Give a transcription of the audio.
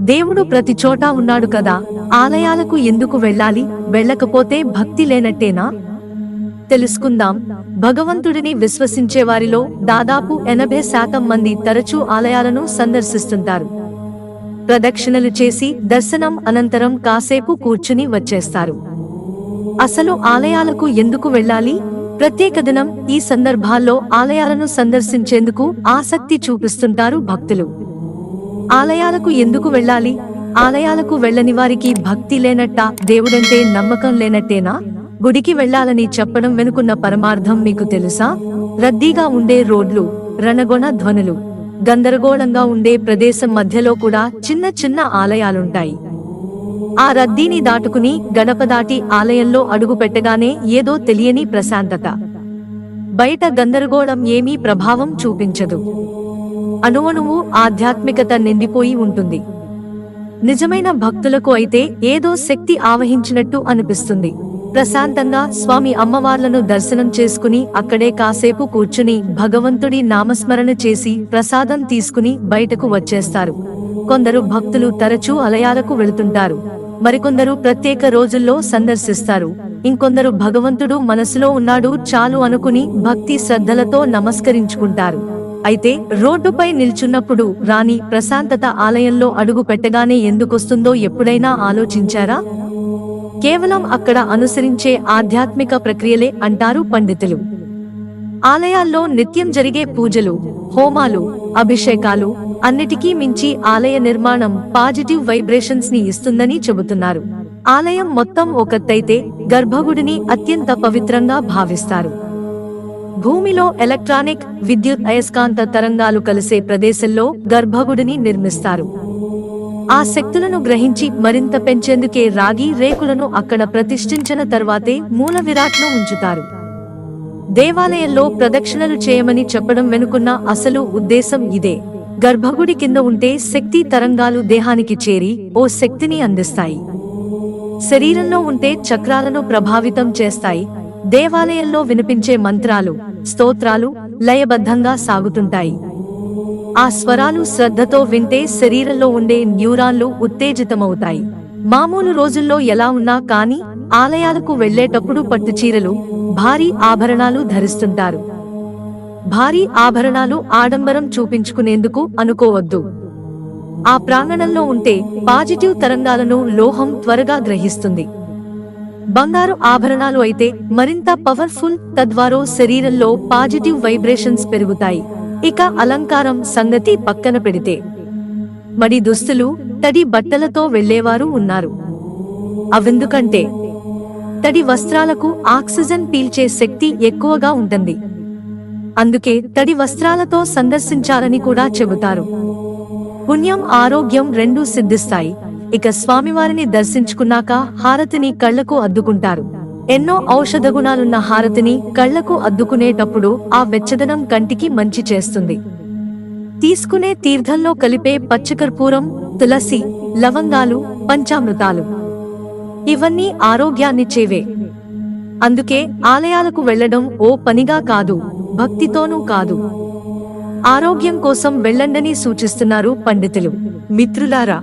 దేవుడు ప్రతి చోటా ఉన్నాడు కదా? ఆలయాలకు ఎందుకు వెళ్ళాలి? వెళ్ళకపోతే భక్తి లేనట్టేనా? తెలుసుకుందాం. భగవంతుడిని విశ్వసించే వారిలో దాదాపు ఎనభై శాతం మంది తరచూ ఆలయాలను సందర్శిస్తుంటారు. ప్రదక్షిణలు చేసి దర్శనం అనంతరం కాసేపు కూర్చుని వచ్చేస్తారు. అసలు ఆలయాలకు ఎందుకు వెళ్ళాలి? ప్రత్యేక దినం ఈ సందర్భాల్లో ఆలయాలను సందర్శించేందుకు ఆసక్తి చూపిస్తుంటారు భక్తులు. ఆలయాలకు ఎందుకు వెళ్ళాలి? ఆలయాలకు వెళ్ళని వారికి భక్తి లేనట్టా? దేవుడంటే నమ్మకం లేనట్టేనా? గుడికి వెళ్ళాలని చెప్పడం వెనుకున్న పరమార్థం మీకు తెలుసా? రద్దీగా ఉండే రోడ్లు రణగొణ ధ్వనులు గందరగోళంగా ఉండే ప్రదేశం మధ్యలో కూడా చిన్న చిన్న ఆలయాలుంటాయి. ఆ రద్దీని దాటుకుని గడప దాటి ఆలయంలో అడుగు పెట్టగానే ఏదో తెలియని ప్రశాంతత. బయట గందరగోళం ఏమీ ప్రభావం చూపించదు. అణువణువు ఆధ్యాత్మికత నిండిపోయి ఉంటుంది. నిజమైన భక్తులకు అయితే ఏదో శక్తి ఆవహించినట్టు అనిపిస్తుంది. ప్రశాంతంగా స్వామి అమ్మవార్లను దర్శనం చేసుకుని అక్కడే కాసేపు కూర్చుని భగవంతుడి నామస్మరణ చేసి ప్రసాదం తీసుకుని బయటకు వచ్చేస్తారు. కొందరు భక్తులు తరచూ ఆలయాలకు వెళుతుంటారు. మరికొందరు ప్రత్యేక రోజుల్లో సందర్శిస్తారు. ఇంకొందరు భగవంతుడు మనసులో ఉన్నాడు చాలు అనుకుని భక్తి శ్రద్ధలతో నమస్కరించుకుంటారు. అయితే రోడ్డుపై నిల్చున్నప్పుడు రాణి ప్రశాంతత ఆలయంలో అడుగు పెట్టగానే ఎందుకొస్తుందో ఎప్పుడైనా ఆలోచించారా? కేవలం అక్కడ అనుసరించే ఆధ్యాత్మిక ప్రక్రియలే అంటారు పండితులు. ఆలయాల్లో నిత్యం జరిగే పూజలు హోమాలు అభిషేకాలు అన్నిటికీ మించి ఆలయ నిర్మాణం పాజిటివ్ వైబ్రేషన్స్ని ఇస్తుందని చెబుతున్నారు. ఆలయం మొత్తం ఒకత్తైతే గర్భగుడిని అత్యంత పవిత్రంగా భావిస్తారు. భూమిలో ఎలక్ట్రానిక్ విద్యుత్ అయస్కాంత తరంగాలు కలిసే ప్రదేశంలో గర్భగుడిని నిర్మిస్తారు. ఆ శక్తులను గ్రహించి మరింత పెంచేందుకే రాగి రేకులను అక్కడ ప్రతిష్ఠించిన తర్వాతే మూల విరాట్ను ఉంచుతారు. దేవాలయంలో ప్రదక్షిణలు చేయమని చెప్పడం వెనుకున్న అసలు ఉద్దేశం ఇదే. గర్భగుడి కింద ఉంటే శక్తి తరంగాలు దేహానికి చేరి ఓ శక్తిని అందిస్తాయి. శరీరంలో ఉంటే చక్రాలను ప్రభావితం చేస్తాయి. దేవాలయంలో వినిపించే మంత్రాలు స్తోత్రాలు లయబద్ధంగా సాగుతుంటాయి. ఆ స్వరాలు శ్రద్ధతో వింటే శరీరంలో ఉండే న్యూరాన్లు ఉత్తేజితమవుతాయి. మామూలు రోజుల్లో ఎలా ఉన్నా కానీ ఆలయాలకు వెళ్ళేటప్పుడు పట్టుచీరలు భారీ ఆభరణాలు ధరిస్తుంటారు. భారీ ఆభరణాలు ఆడంబరం చూపించుకునేందుకు అనుకోవద్దు. ఆ ప్రాంగణంలో ఉంటే పాజిటివ్ తరంగాలను లోహం త్వరగా గ్రహిస్తుంది. బంగారు ఆభరణాలు అయితే మరింత పవర్ఫుల్ తద్వారా శరీరంలో పాజిటివ్ వైబ్రేషన్స్ పెరుగుతాయి. ఇక అలంకారం సంగతి పక్కన పెడితే. మడి దుస్తులు తడి బట్టలతో వెళ్ళేవారు ఉన్నారు. అవెందుకంటే తడి వస్త్రాలకు ఆక్సిజన్ పీల్చే శక్తి ఎక్కువగా ఉంటుంది. అందుకే తడి వస్త్రాలతో సందర్శించాలని కూడా చెబుతారు. పుణ్యం ఆరోగ్యం రెండూ సిద్ధిస్తాయి. ఇక స్వామివారిని దర్శించుకున్నాక హారతిని కళ్ళకు అద్దుకుంటారు. ఎన్నో ఔషధ గుణాలున్న హారతిని కళ్ళకు అద్దుకునేటప్పుడు ఆ వెచ్చదనం కంటికి మంచి చేస్తుంది. తీసుకునే తీర్థంలో కలిపే పచ్చకర్పూరం తులసి లవంగాలు పంచామృతాలు. ఇవన్నీ ఆరోగ్యాన్నిచ్చేవే అందుకే ఆలయాలకు వెళ్ళడం ఓ పనిగా కాదు భక్తితోనూ కాదు. ఆరోగ్యం కోసం వెళ్ళండని సూచిస్తున్నారు పండితులు. మిత్రులారా